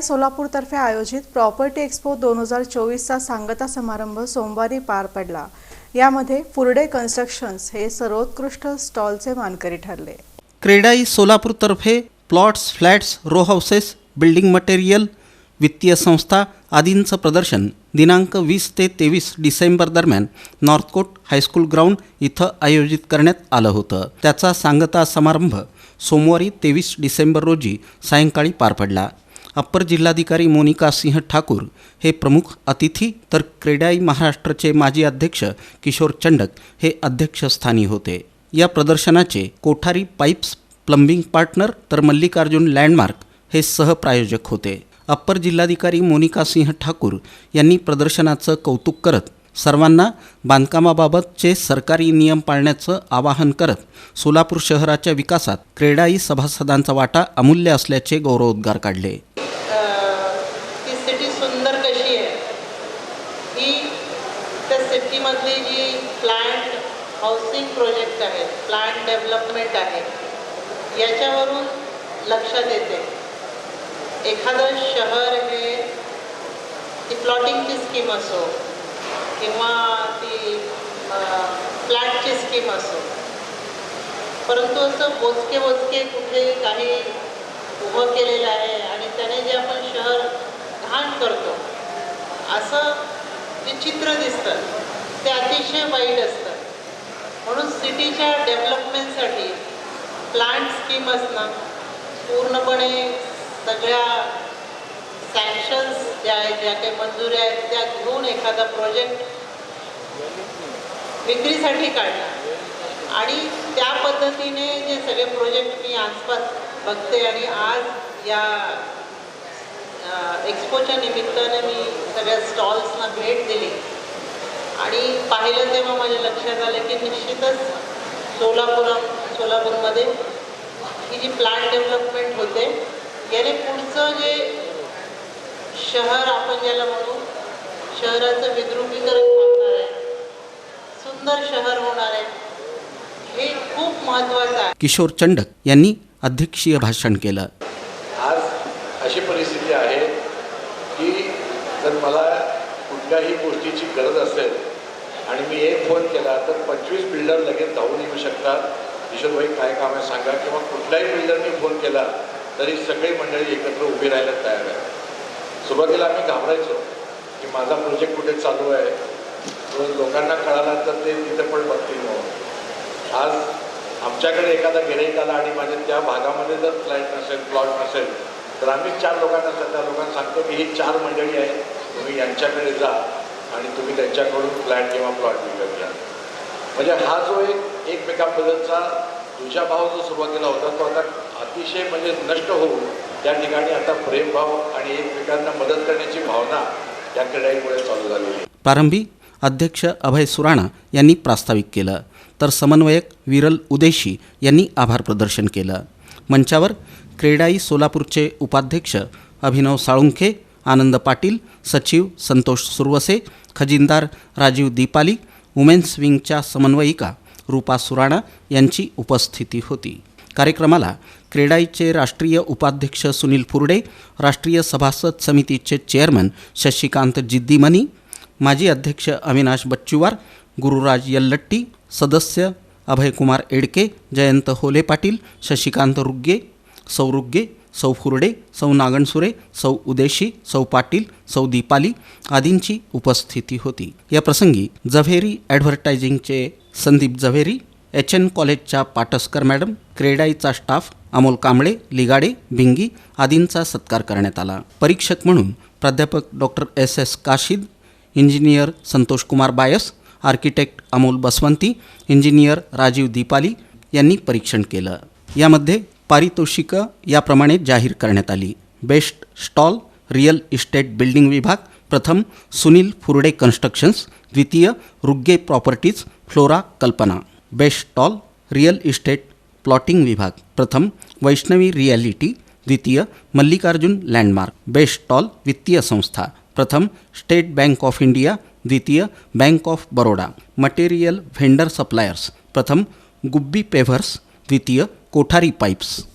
क्रेडाई सोलापूरतर्फे आयोजित property expo दोन हजार चोवीसचा सांगता समारंभ सोमवारी पार पडला. यामध्ये फुरडे कन्स्ट्रक्शन्स हे सर्वोत्कृष्ट स्टॉलचे मानकरी ठरले. CREDAI सोलापूरतर्फे plots flats row houses building material वित्तीय संस्था आदींचं प्रदर्शन दिनांक वीस ते तेवीस डिसेंबर दरम्यान नॉर्थकोट हायस्कूल ग्राउंड इथं आयोजित करण्यात आलं होतं. त्याचा सांगता समारंभ सोमवारी तेवीस डिसेंबर रोजी सायंकाळी पार पडला. अप्पर जिल्हाधिकारी मोनिका सिंह ठाकूर हे प्रमुख अतिथी तर क्रेडाई महाराष्ट्राचे माजी अध्यक्ष किशोर चंडक हे अध्यक्षस्थानी होते. या प्रदर्शनाचे कोठारी पाईप्स प्लंबिंग पार्टनर तर मल्लिकार्जुन लँडमार्क हे सहप्रायोजक होते. अप्पर जिल्हाधिकारी मोनिका सिंह ठाकूर यांनी प्रदर्शनाचं कौतुक करत सर्वांना बांधकामाबाबतचे सरकारी नियम पाळण्याचं आवाहन करत सोलापूर शहराच्या विकासात क्रेडाई सभासदांचा वाटा अमूल्य असल्याचे गौरवोद्गार काढले. सुंदर कशी आहे? ही त्या सिटीमधली जी प्लॅन्ट हाऊसिंग प्रोजेक्ट आहे प्लॅन्ट डेव्हलपमेंट आहे याच्यावरून लक्षात येते. एखादं शहर हे ती प्लॉटिंगची स्कीम असो किंवा ती फ्लॅटची स्कीम असो. परंतु असं बोचके बोचके कुठे काही उभं केलेलं आहे आणि त्याने जे आपण करतो. असं जे चित्र दिसतं ते अतिशय वाईट असतं. म्हणून सिटीच्या डेव्हलपमेंटसाठी प्लांट स्कीम असणं पूर्णपणे सगळ्या सँक्शन्स ज्या आहेत ज्या काही मंजुऱ्या आहेत त्या घेऊन एखादा प्रोजेक्ट विक्रीसाठी काढला आणि त्या पद्धतीने जे सगळे प्रोजेक्ट मी आसपास बघते आणि आज या एक्सपोच्या निमित्ताने मी सगळ्या स्टॉल्सना भेट दिली. आणि पाहिलं तेव्हा माझ्या लक्षात आलं की निश्चितच सोलापुरम सोलापूरमध्ये ही जी प्लांट डेव्हलपमेंट होते याने पुढचं जे शहर आपण ज्याला म्हणू शहराचं विद्रुपीकरण होणार आहे सुंदर शहर होणार आहे हे खूप महत्त्वाचं आहे. किशोर चंडक यांनी अध्यक्षीय भाषण केलं आज अशी परिस्थिती आहे की जर मला कुठल्याही गोष्टीची गरज असेल आणि मी एक फोन केला तर पंचवीस बिल्डर लगेच धावून येऊ शकतात. किशोरभाई काय काम आहे सांगा. किंवा कुठल्याही बिल्डरने फोन केला तरी सगळी मंडळी एकत्र उभी राहायला तयार आहे सुरुवातीला आम्ही घाबरायचो की माझा प्रोजेक्ट कुठे चालू आहे. लोकांना कळाला तर ते तिथे पण बघतील म्हणून. आज आमच्याकडे एखादा गिराईक आला आणि माझ्या त्या भागामध्ये जर फ्लॅट नसेल प्लॉट नसेल तर आम्ही चार लोकांना त्या लोकांना सांगतो की ही चार मंडळी आहेत तुम्ही यांच्याकडे जा आणि तुम्ही त्यांच्याकडून फ्लॅट किंवा प्लॉट विकत घ्या. म्हणजे हा जो एक एकमेकांबद्दलचा तुझ्या भाव जो सुरुवातीला होता तो आता अतिशय म्हणजे नष्ट होऊन त्या ठिकाणी आता प्रेमभाव आणि एकमेकांना मदत करण्याची भावना या क्रीडाईमुळे चालू झालेली आहे. प्रारंभी अध्यक्ष अभय सुराणा यांनी प्रास्ताविक केलं तर समन्वयक विरल उदेशी यांनी आभार प्रदर्शन केलं. मंचावर क्रेडाई सोलापूरचे उपाध्यक्ष अभिनव साळुंखे आनंद पाटील सचिव संतोष सुरवसे खजिनदार राजीव दीपाली वुमेन्स विंगच्या समन्वयिका रूपा सुराणा यांची उपस्थिती होती. कार्यक्रमाला क्रेडाईचे राष्ट्रीय उपाध्यक्ष सुनील फुरडे राष्ट्रीय सभासद समितीचे चेअरमन शशिकांत जिद्दीमनी माजी अध्यक्ष अविनाश बच्चुवार गुरुराज यल्लट्टी सदस्य अभयकुमार एडके जयंत होले पाटील शशिकांत रुग्गे सौ रुग्गे सौ फुरडे सौ नागणसुरे सौ उदेशी सौ पाटील सौ दीपाली आदींची उपस्थिती होती. या प्रसंगी जव्हेरी ॲडव्हर्टायझिंगचे संदीप जव्हेरी एच एन कॉलेजच्या पाटसकर मॅडम क्रेडाईचा स्टाफ अमोल कांबळे लिगाडे भिंगी आदींचा सत्कार करण्यात आला. परीक्षक म्हणून प्राध्यापक doctor S S Kashid engineer Santosh Kumar Bayas architect Amol Basavanti engineer Rajiv Deepali यांनी परीक्षण केलं. यामध्ये पारितोषिकं याप्रमाणे जाहीर करण्यात आली. Best stall real estate building विभाग प्रथम सुनील फुरडे कन्स्ट्रक्शन्स द्वितीय Rugge properties Flora Kalpana. Best stall real estate plotting विभाग प्रथम वैष्णवी रिॲलिटी द्वितीय मल्लिकार्जुन लँडमार्क. बेस्ट स्टॉल वित्तीय संस्था प्रथम स्टेट बँक ऑफ इंडिया द्वितीय Bank of Baroda. Material vendor suppliers प्रथम गुब्बी पेव्हर्स द्वितीय कोठारी पाईप्स.